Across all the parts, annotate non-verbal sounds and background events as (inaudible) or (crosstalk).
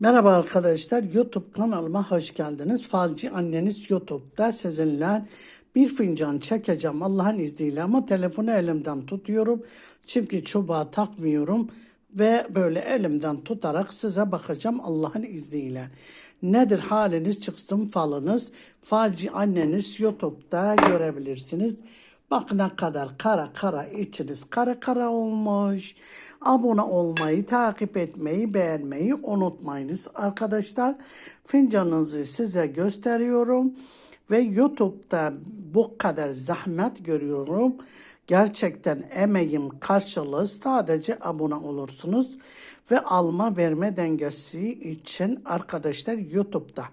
Merhaba arkadaşlar, YouTube kanalıma hoş geldiniz. Falcı Anneniz YouTube'da sizinle bir fincan çekeceğim Allah'ın izniyle ama telefonu elimden tutuyorum. Çünkü çubuğa takmıyorum ve böyle elimden tutarak size bakacağım Allah'ın izniyle. Nedir haliniz çıksın falınız. Falcı Anneniz YouTube'da görebilirsiniz. Bak ne kadar kara kara içiniz kara kara olmuş. Abone olmayı, takip etmeyi, beğenmeyi unutmayınız arkadaşlar. Fincanınızı size gösteriyorum. Ve YouTube'da bu kadar zahmet görüyorum. Gerçekten emeğim karşılığı sadece abone olursunuz. Ve alma verme dengesi için arkadaşlar YouTube'da.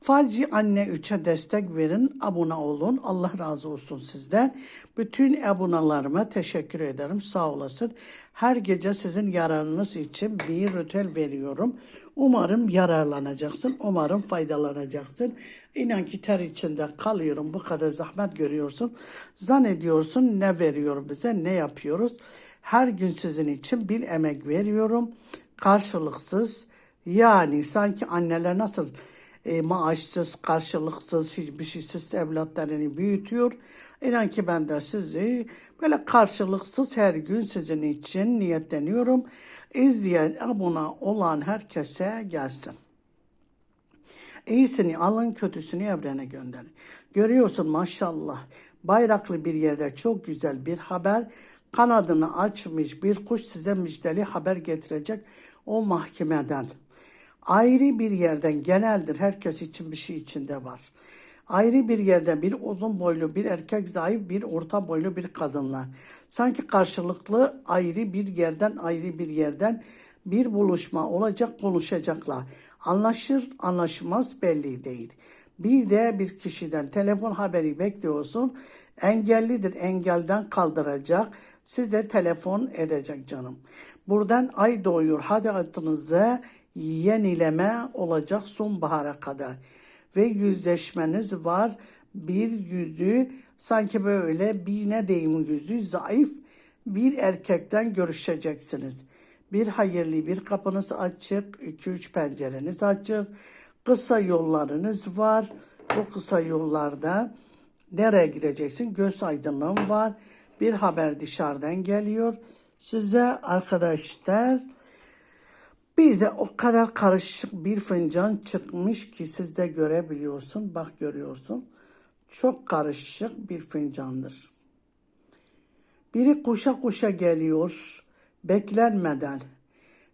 Falci Anne 3'e destek verin, abone olun. Allah razı olsun sizden. Bütün abonelerime teşekkür ederim. Sağ olasın. Her gece sizin yararınız için bir ritüel veriyorum. Umarım yararlanacaksın. Umarım faydalanacaksın. İnan ki ter içinde kalıyorum. Bu kadar zahmet görüyorsun. Zannediyorsun ne veriyor bize, ne yapıyoruz. Her gün sizin için bir emek veriyorum. Karşılıksız. Yani sanki anneler nasıl e, maaşsız, karşılıksız, hiçbir şeysiz evlatlarını büyütüyor. İnan ki ben de sizi böyle karşılıksız her gün sizin için niyetleniyorum. İzleyen, abone olan herkese gelsin. İyisini alın, kötüsünü evrene gönderin. Görüyorsun maşallah bayraklı bir yerde çok güzel bir haber. Kanadını açmış bir kuş size müjdeli haber getirecek o mahkemeden. Ayrı bir yerden geneldir herkes için bir şey içinde var. Ayrı bir yerden bir uzun boylu bir erkek zayıf bir orta boylu bir kadınlar. Sanki karşılıklı ayrı bir yerden ayrı bir yerden bir buluşma olacak konuşacaklar. Anlaşır anlaşmaz belli değil. Bir de bir kişiden telefon haberi bekliyorsun. Engellidir engelden kaldıracak. Siz de telefon edecek canım. Buradan ay doğuyor. Hadi adınıza yenileme olacak sonbahara kadar. Ve yüzleşmeniz var. Bir yüzü sanki böyle bir ne diyeyim yüzü zayıf bir erkekten görüşeceksiniz. Bir hayırlı bir kapınız açık, iki üç pencereniz açık. Kısa yollarınız var. Bu kısa yollarda nereye gideceksin? Göz aydınlığım var. Bir haber dışarıdan geliyor. Size arkadaşlar bir de o kadar karışık bir fincan çıkmış ki siz de görebiliyorsun. Bak görüyorsun. Çok karışık bir fincandır. Biri kuşa kuşa geliyor beklenmeden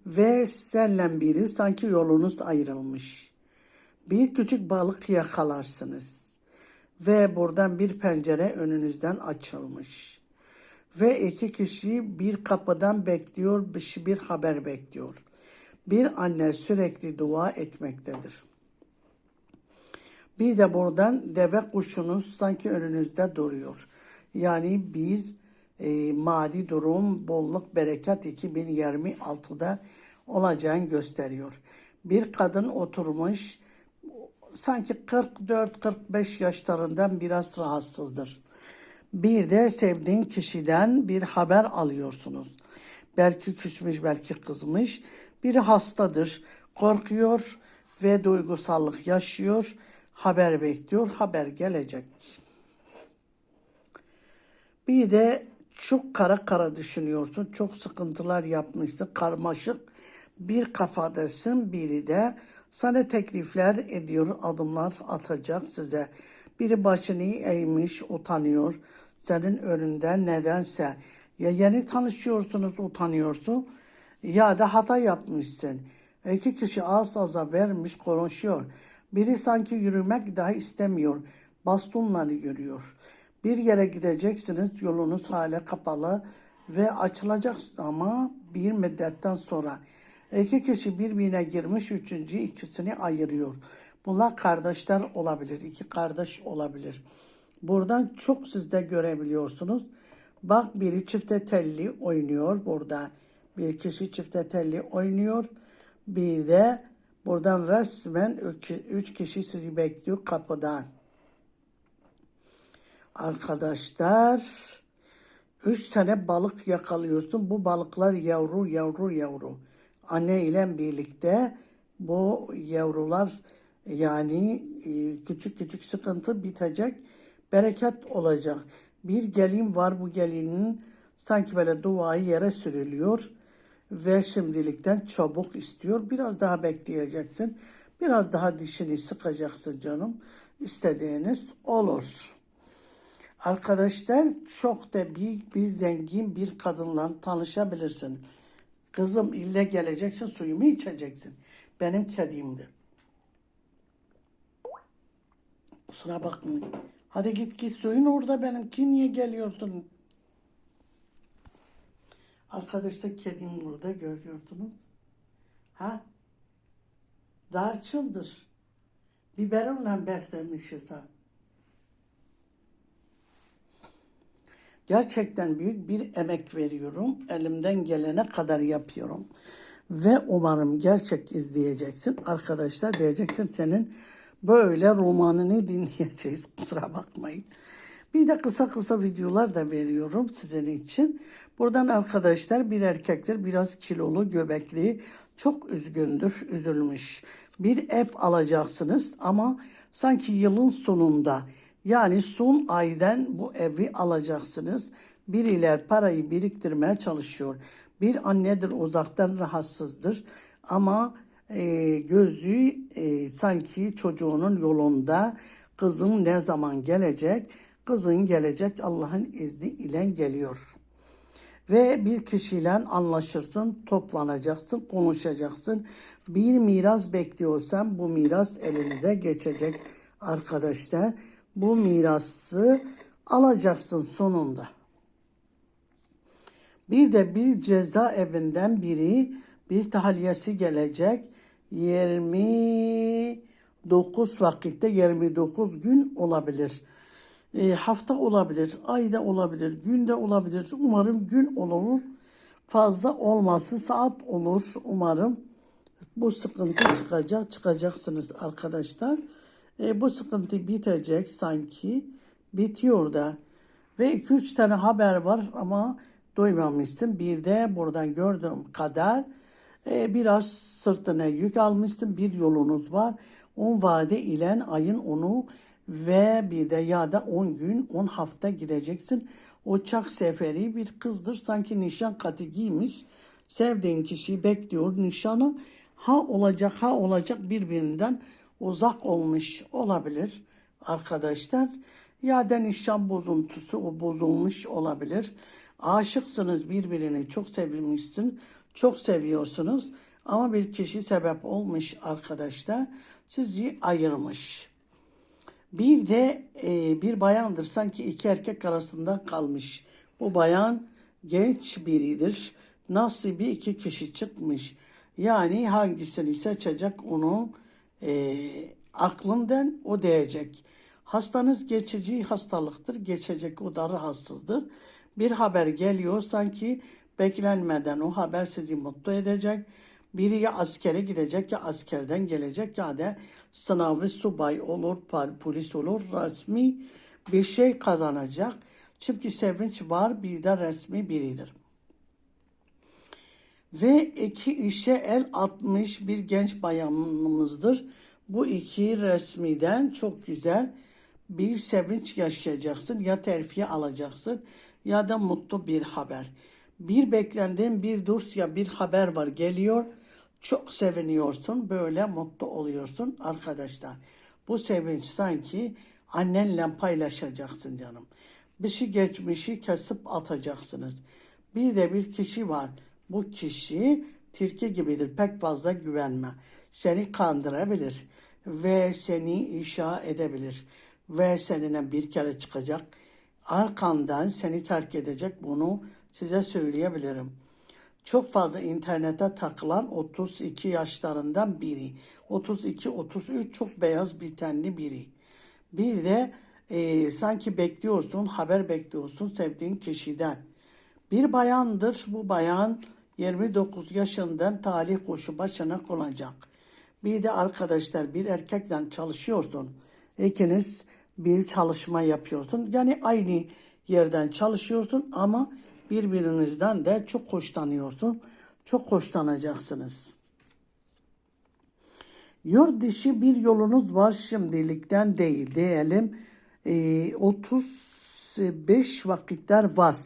ve senle biri sanki yolunuz ayrılmış. Bir küçük balık yakalarsınız ve buradan bir pencere önünüzden açılmış. Ve iki kişi bir kapıdan bekliyor, bir haber bekliyor. Bir anne sürekli dua etmektedir. Bir de buradan deve kuşunuz sanki önünüzde duruyor. Yani bir e, maddi durum, bolluk, bereket 2026'da olacağını gösteriyor. Bir kadın oturmuş, sanki 44-45 yaşlarından biraz rahatsızdır. Bir de sevdiğin kişiden bir haber alıyorsunuz. Belki küsmüş, belki kızmış. Biri hastadır, korkuyor ve duygusallık yaşıyor. Haber bekliyor, haber gelecek. Bir de çok kara kara düşünüyorsun, çok sıkıntılar yapmışsın, karmaşık bir kafadasın. Biri de sana teklifler ediyor, adımlar atacak size. Biri başını eğmiş, utanıyor. Senin önünden nedense ya yeni tanışıyorsunuz, utanıyorsun ya da hata yapmışsın. İki kişi ağız ağza vermiş, konuşuyor. Biri sanki yürümek daha istemiyor. Bastonları görüyor. Bir yere gideceksiniz, yolunuz hala kapalı ve açılacak ama bir müddetten sonra. İki kişi birbirine girmiş, üçüncü ikisini ayırıyor. Bunlar kardeşler olabilir, iki kardeş olabilir. Buradan çok siz de görebiliyorsunuz. Bak biri çifte telli oynuyor burada. Bir kişi çifte telli oynuyor. Bir de buradan resmen üç, kişi sizi bekliyor kapıdan. Arkadaşlar üç tane balık yakalıyorsun. Bu balıklar yavru yavru yavru. Anne ile birlikte Bu yavrular yani e, küçük küçük sıkıntı bitecek, bereket olacak. Bir gelin var bu gelinin sanki böyle duayı yere sürülüyor ve şimdilikten çabuk istiyor. Biraz daha bekleyeceksin. Biraz daha dişini sıkacaksın canım. İstediğiniz olur. Arkadaşlar çok da büyük bir zengin bir kadınla tanışabilirsin. Kızım ille geleceksin suyumu içeceksin. Benim kedimdir. Kusura bakmayın. Hadi git git suyun orada benimki niye geliyorsun? Arkadaşlar kedim burada görüyordunuz. Ha? Darçındır. Biberonla beslemişiz ha. Gerçekten büyük bir emek veriyorum. Elimden gelene kadar yapıyorum. Ve umarım gerçek izleyeceksin. Arkadaşlar diyeceksin senin böyle romanını (laughs) dinleyeceğiz. Kusura bakmayın. Bir de kısa kısa videolar da veriyorum sizin için. Buradan arkadaşlar bir erkektir biraz kilolu göbekli çok üzgündür üzülmüş. Bir ev alacaksınız ama sanki yılın sonunda yani son aydan bu evi alacaksınız. Biriler parayı biriktirmeye çalışıyor. Bir annedir uzaktan rahatsızdır ama e, gözü e, sanki çocuğunun yolunda kızım ne zaman gelecek? Kızın gelecek Allah'ın izni ile geliyor. Ve bir kişiyle anlaşırsın, toplanacaksın, konuşacaksın. Bir miras bekliyorsan bu miras elinize geçecek arkadaşlar. Bu mirası alacaksın sonunda. Bir de bir cezaevinden biri bir tahliyesi gelecek. 29 vakitte 29 gün olabilir. E, hafta olabilir, ayda olabilir, günde olabilir. Umarım gün olur. Fazla olması saat olur umarım. Bu sıkıntı çıkacak, çıkacaksınız arkadaşlar. E, bu sıkıntı bitecek sanki. Bitiyor da. Ve 2-3 tane haber var ama duymamışsın. Bir de buradan gördüğüm kadar e, biraz sırtına yük almışsın. Bir yolunuz var. 10 vade ile ayın onu ve bir de ya da 10 gün 10 hafta gideceksin. Uçak seferi bir kızdır sanki nişan katı giymiş. Sevdiğin kişiyi bekliyor nişanı. Ha olacak ha olacak birbirinden uzak olmuş olabilir arkadaşlar. Ya da nişan bozuntusu o bozulmuş olabilir. Aşıksınız birbirini çok sevilmişsin, çok seviyorsunuz. Ama bir kişi sebep olmuş arkadaşlar. Sizi ayırmış. Bir de e, bir bayandır sanki iki erkek arasında kalmış. Bu bayan genç biridir. Nasibi iki kişi çıkmış. Yani hangisini seçecek onu e, aklından o diyecek. Hastanız geçici hastalıktır. Geçecek o da rahatsızdır. Bir haber geliyor sanki beklenmeden o haber sizi mutlu edecek. Biri ya askere gidecek ya askerden gelecek ya da sınavı subay olur, polis olur, resmi bir şey kazanacak. Çünkü sevinç var bir de resmi biridir. Ve iki işe el atmış bir genç bayanımızdır. Bu iki resmiden çok güzel bir sevinç yaşayacaksın. Ya terfiye alacaksın ya da mutlu bir haber. Bir beklendiğin bir dosya bir haber var geliyor. Çok seviniyorsun böyle mutlu oluyorsun arkadaşlar. Bu sevinç sanki annenle paylaşacaksın canım. Bir şey geçmişi kesip atacaksınız. Bir de bir kişi var. Bu kişi tilki gibidir. Pek fazla güvenme. Seni kandırabilir ve seni inşa edebilir ve seninle bir kere çıkacak. Arkandan seni terk edecek bunu size söyleyebilirim. Çok fazla internete takılan 32 yaşlarından biri. 32-33 çok beyaz bir tenli biri. Bir de e, sanki bekliyorsun, haber bekliyorsun sevdiğin kişiden. Bir bayandır. Bu bayan 29 yaşından talih kuşu başına konacak. Bir de arkadaşlar bir erkekle çalışıyorsun. İkiniz bir çalışma yapıyorsun. Yani aynı yerden çalışıyorsun ama birbirinizden de çok hoşlanıyorsun. Çok hoşlanacaksınız. Yurt dışı bir yolunuz var şimdilikten değil diyelim. Ee, 35 vakitler var.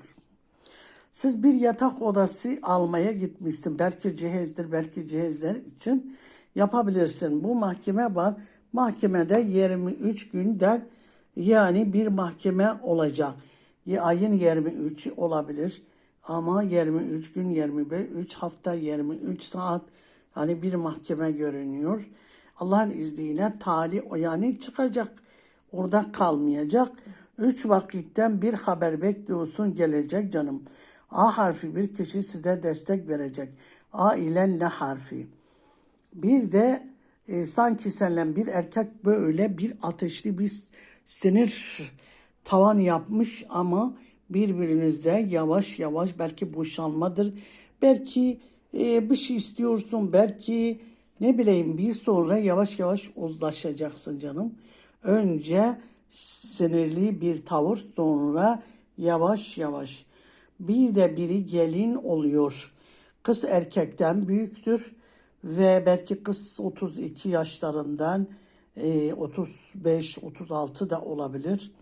Siz bir yatak odası almaya gitmişsin. Belki cihazdır, belki cihazlar için yapabilirsin. Bu mahkeme var. Mahkemede 23 günden yani bir mahkeme olacak. Ayın 23'ü olabilir. Ama 23 gün, 25, 3 hafta, 23 saat yani bir mahkeme görünüyor. Allah'ın izniyle tali yani çıkacak. Orada kalmayacak. Üç vakitten bir haber bekliyorsun gelecek canım. A harfi bir kişi size destek verecek. A ile L harfi. Bir de e, sanki seninle bir erkek böyle bir ateşli bir sinir tavan yapmış ama birbirinizde yavaş yavaş belki boşanmadır. Belki e, bir şey istiyorsun. Belki ne bileyim bir sonra yavaş yavaş uzlaşacaksın canım. Önce sinirli bir tavır sonra yavaş yavaş. Bir de biri gelin oluyor. Kız erkekten büyüktür ve belki kız 32 yaşlarından e, 35-36 da olabilir.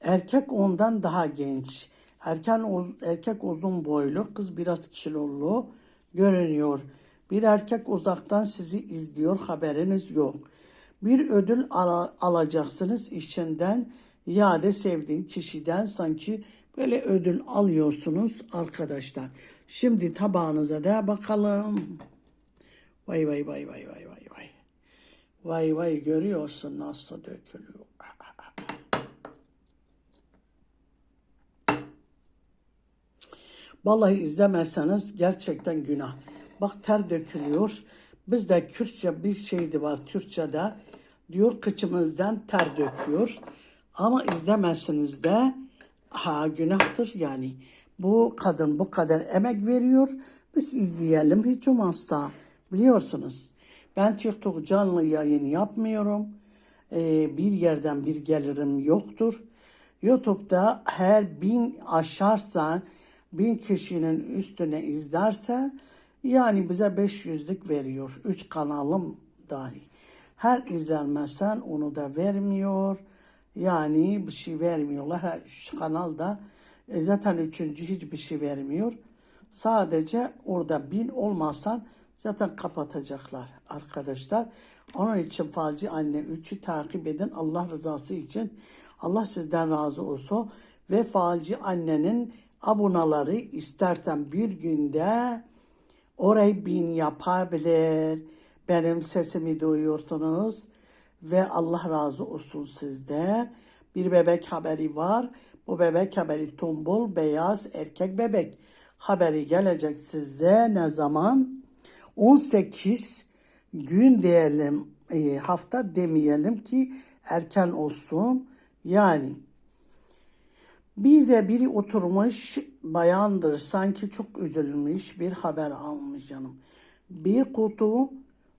Erkek ondan daha genç. Erken, erkek uzun boylu, kız biraz kilolu görünüyor. Bir erkek uzaktan sizi izliyor, haberiniz yok. Bir ödül ala- alacaksınız işinden ya da sevdiğin kişiden sanki böyle ödül alıyorsunuz arkadaşlar. Şimdi tabağınıza da bakalım. Vay vay vay vay vay vay vay. Vay vay görüyorsun nasıl dökülüyor. Vallahi izlemezseniz gerçekten günah. Bak ter dökülüyor. Bizde Kürtçe bir şeydi var Türkçe'de. Diyor kıçımızdan ter döküyor. Ama izlemezsiniz de ha günahtır yani. Bu kadın bu kadar emek veriyor. Biz izleyelim hiç olmazsa. Biliyorsunuz. Ben TikTok canlı yayın yapmıyorum. Ee, bir yerden bir gelirim yoktur. YouTube'da her bin aşarsa bin kişinin üstüne izlerse yani bize 500'lük veriyor. Üç kanalım dahi. Her izlenmezsen onu da vermiyor. Yani bir şey vermiyorlar. Her kanalda e, zaten üçüncü hiçbir şey vermiyor. Sadece orada bin olmazsan zaten kapatacaklar arkadaşlar. Onun için falcı anne 3'ü takip edin Allah rızası için. Allah sizden razı olsun. Ve falcı annenin abonaları istersen bir günde orayı bin yapabilir. Benim sesimi duyuyorsunuz ve Allah razı olsun sizde. Bir bebek haberi var. Bu bebek haberi tombul, beyaz, erkek bebek haberi gelecek size ne zaman? 18 gün diyelim, e, hafta demeyelim ki erken olsun. Yani bir de biri oturmuş bayandır sanki çok üzülmüş bir haber almış canım. Bir kutu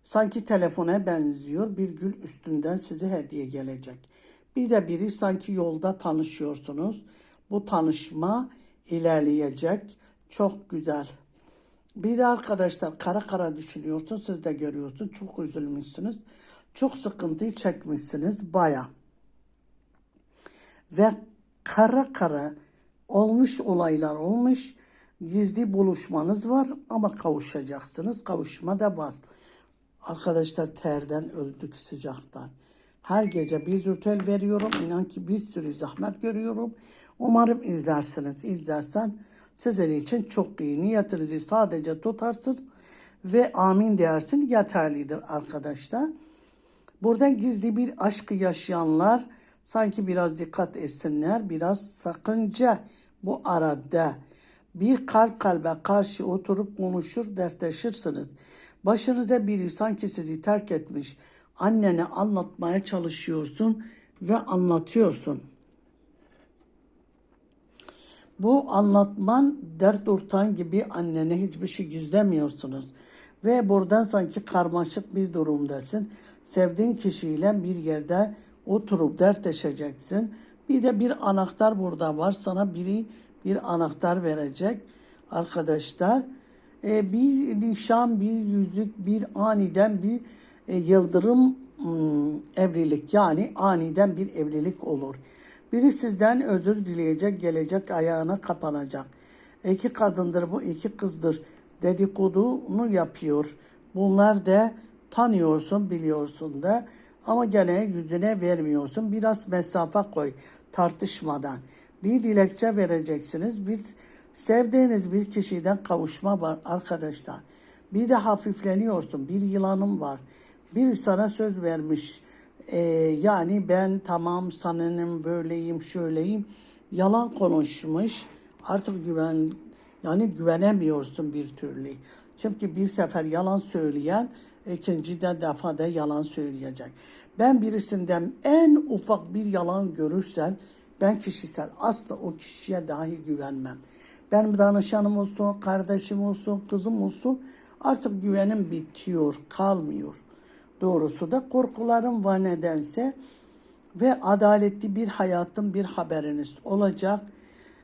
sanki telefona benziyor bir gül üstünden size hediye gelecek. Bir de biri sanki yolda tanışıyorsunuz. Bu tanışma ilerleyecek. Çok güzel. Bir de arkadaşlar kara kara düşünüyorsun siz de görüyorsun çok üzülmüşsünüz. Çok sıkıntı çekmişsiniz baya. Ve kara kara olmuş olaylar olmuş. Gizli buluşmanız var ama kavuşacaksınız. Kavuşma da var. Arkadaşlar terden öldük sıcaktan. Her gece bir zürtel veriyorum. İnan ki bir sürü zahmet görüyorum. Umarım izlersiniz. İzlersen sizin için çok iyi. Niyetinizi sadece tutarsın ve amin dersin yeterlidir arkadaşlar. Buradan gizli bir aşkı yaşayanlar sanki biraz dikkat etsinler. Biraz sakınca bu arada bir kalp kalbe karşı oturup konuşur dertleşirsiniz. Başınıza biri sanki sizi terk etmiş. Annene anlatmaya çalışıyorsun ve anlatıyorsun. Bu anlatman dert ortağın gibi annene hiçbir şey gizlemiyorsunuz. Ve buradan sanki karmaşık bir durumdasın. Sevdiğin kişiyle bir yerde oturup dertleşeceksin. Bir de bir anahtar burada var. Sana biri bir anahtar verecek arkadaşlar. Ee, bir nişan, bir yüzük, bir aniden bir e, yıldırım hmm, evlilik yani aniden bir evlilik olur. Biri sizden özür dileyecek, gelecek ayağına kapanacak. İki kadındır bu, iki kızdır dedikodunu yapıyor. Bunlar da tanıyorsun, biliyorsun da ama gene yüzüne vermiyorsun. Biraz mesafe koy tartışmadan. Bir dilekçe vereceksiniz. Bir sevdiğiniz bir kişiden kavuşma var arkadaşlar. Bir de hafifleniyorsun. Bir yılanım var. Bir sana söz vermiş. Ee, yani ben tamam sanırım böyleyim şöyleyim. Yalan konuşmuş. Artık güven yani güvenemiyorsun bir türlü. Çünkü bir sefer yalan söyleyen ikinci de defa da yalan söyleyecek. Ben birisinden en ufak bir yalan görürsen ben kişisel asla o kişiye dahi güvenmem. Benim danışanım olsun, kardeşim olsun, kızım olsun artık güvenim bitiyor, kalmıyor. Doğrusu da korkularım var nedense ve adaletli bir hayatın bir haberiniz olacak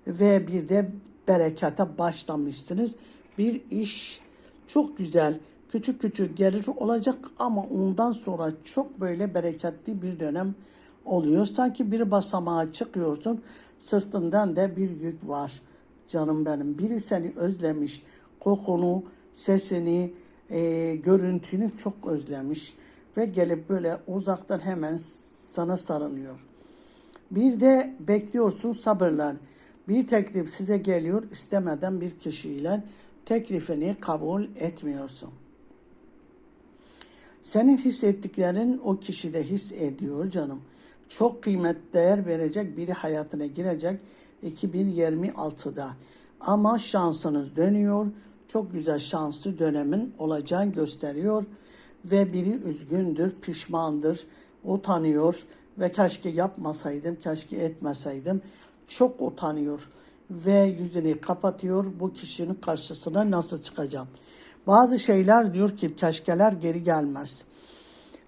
ve bir de berekete başlamışsınız. Bir iş çok güzel, küçük küçük gelir olacak ama ondan sonra çok böyle bereketli bir dönem oluyor. Sanki bir basamağa çıkıyorsun, sırtından da bir yük var. Canım benim, biri seni özlemiş, kokunu, sesini, e, görüntünü çok özlemiş ve gelip böyle uzaktan hemen sana sarılıyor. Bir de bekliyorsun sabırlar. Bir teklif size geliyor istemeden bir kişiyle teklifini kabul etmiyorsun. Senin hissettiklerin o kişi de hissediyor canım. Çok kıymet değer verecek biri hayatına girecek 2026'da. Ama şansınız dönüyor. Çok güzel şanslı dönemin olacağını gösteriyor. Ve biri üzgündür, pişmandır, utanıyor ve keşke yapmasaydım, keşke etmeseydim. Çok utanıyor ve yüzünü kapatıyor. Bu kişinin karşısına nasıl çıkacağım? Bazı şeyler diyor ki keşkeler geri gelmez.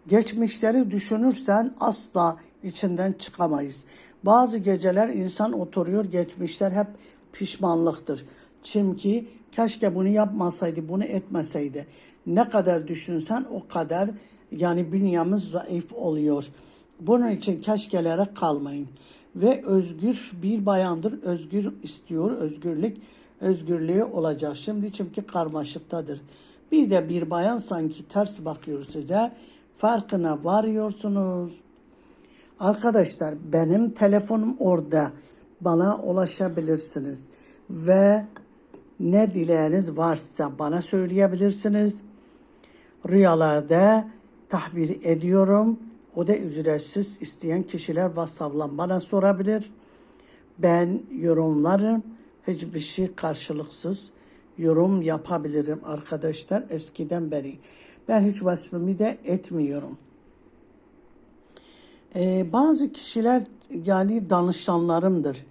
Geçmişleri düşünürsen asla içinden çıkamayız. Bazı geceler insan oturuyor, geçmişler hep pişmanlıktır. Çünkü keşke bunu yapmasaydı, bunu etmeseydi. Ne kadar düşünsen o kadar yani bünyemiz zayıf oluyor. Bunun için keşkelere kalmayın. Ve özgür bir bayandır, özgür istiyor, özgürlük, özgürlüğü olacak. Şimdi çünkü karmaşıktadır. Bir de bir bayan sanki ters bakıyor size, farkına varıyorsunuz. Arkadaşlar benim telefonum orada. Bana ulaşabilirsiniz. Ve ne dileğiniz varsa bana söyleyebilirsiniz. Rüyalarda tahbir ediyorum. O da ücretsiz isteyen kişiler WhatsApp'la bana sorabilir. Ben yorumlarım. Hiçbir şey karşılıksız yorum yapabilirim arkadaşlar eskiden beri. Ben hiç vasfımı de etmiyorum. Ee, bazı kişiler yani danışanlarımdır.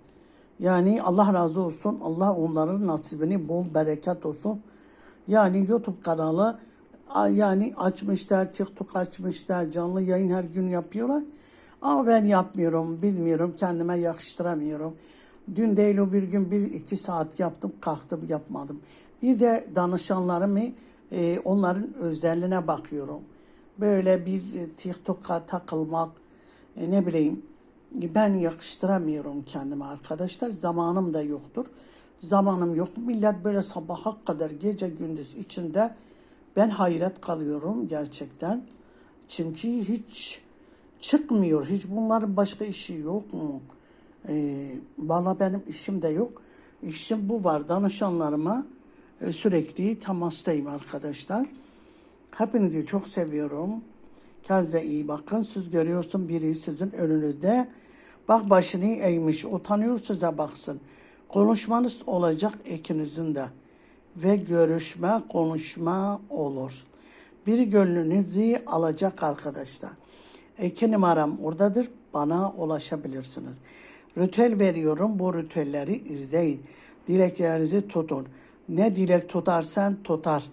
Yani Allah razı olsun. Allah onların nasibini bol bereket olsun. Yani YouTube kanalı yani açmışlar, TikTok açmışlar, canlı yayın her gün yapıyorlar. Ama ben yapmıyorum, bilmiyorum, kendime yakıştıramıyorum. Dün değil o bir gün bir iki saat yaptım, kalktım yapmadım. Bir de danışanlarımı, e, onların özelliğine bakıyorum. Böyle bir TikTok'a takılmak, e, ne bileyim, ben yakıştıramıyorum kendime arkadaşlar. Zamanım da yoktur. Zamanım yok. Millet böyle sabaha kadar gece gündüz içinde ben hayret kalıyorum gerçekten. Çünkü hiç çıkmıyor. Hiç bunların başka işi yok mu? Ee, bana benim işim de yok. İşim bu var. Danışanlarıma e, sürekli temastayım arkadaşlar. Hepinizi çok seviyorum. Kendinize iyi bakın. Siz görüyorsun biri sizin önünüzde. Bak başını eğmiş. Utanıyor size baksın. Konuşmanız olacak ikinizin de. Ve görüşme, konuşma olur. Biri gönlünüzü alacak arkadaşlar. İki numaram oradadır. Bana ulaşabilirsiniz. Ritüel veriyorum. Bu ritüelleri izleyin. Dileklerinizi tutun. Ne dilek tutarsan tutar.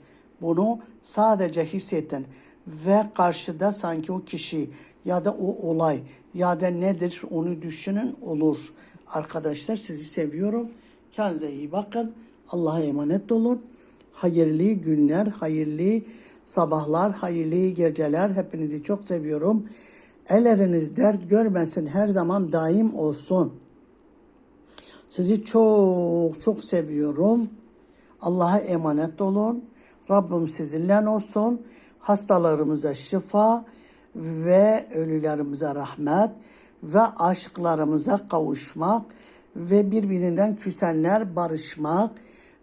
Bunu sadece hissedin. Ve karşıda sanki o kişi ya da o olay ya da nedir onu düşünün olur. Arkadaşlar sizi seviyorum. Kendinize iyi bakın. Allah'a emanet olun. Hayırlı günler, hayırlı sabahlar, hayırlı geceler. Hepinizi çok seviyorum. Elleriniz dert görmesin, her zaman daim olsun. Sizi çok çok seviyorum. Allah'a emanet olun. Rabbim sizinle olsun. Hastalarımıza şifa ve ölülerimize rahmet ve aşklarımıza kavuşmak ve birbirinden küsenler barışmak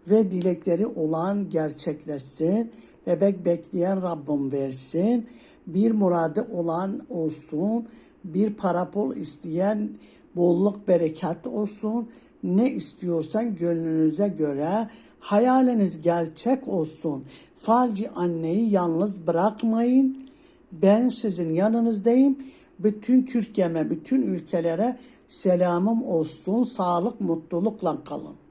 ve dilekleri olan gerçekleşsin. Bebek bekleyen Rabbim versin. Bir muradı olan olsun. Bir para pul isteyen bolluk bereket olsun. Ne istiyorsan gönlünüze göre hayaliniz gerçek olsun. Falci anneyi yalnız bırakmayın. Ben sizin yanınızdayım. Bütün Türkiye'me, bütün ülkelere selamım olsun. Sağlık, mutlulukla kalın.